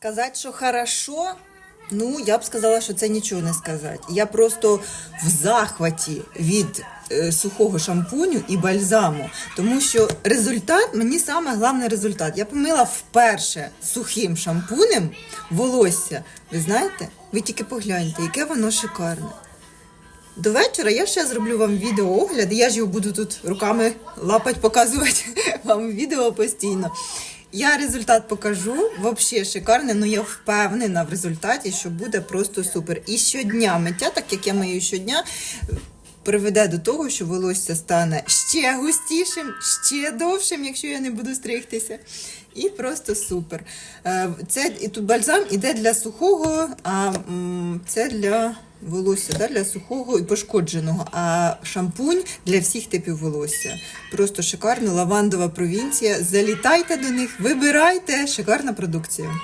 Сказати, що хорошо, ну я б сказала, що це нічого не сказати. Я просто в захваті від е, сухого шампуню і бальзаму, тому що результат мені саме головний результат. Я помила вперше сухим шампунем волосся. Ви знаєте, ви тільки погляньте, яке воно шикарне. До вечора я ще зроблю вам відеоогляд. Я ж його буду тут руками лапать, показувати вам відео постійно. Я результат покажу. Взагалі шикарне, але я впевнена в результаті, що буде просто супер. І щодня миття, так як я мию щодня, приведе до того, що волосся стане ще густішим, ще довшим, якщо я не буду стригтися. І просто супер. Е, Це і тут бальзам іде для сухого, а це для волосся, да, для сухого і пошкодженого. А шампунь для всіх типів волосся. Просто шикарно, лавандова провінція. Залітайте до них, вибирайте, шикарна продукція.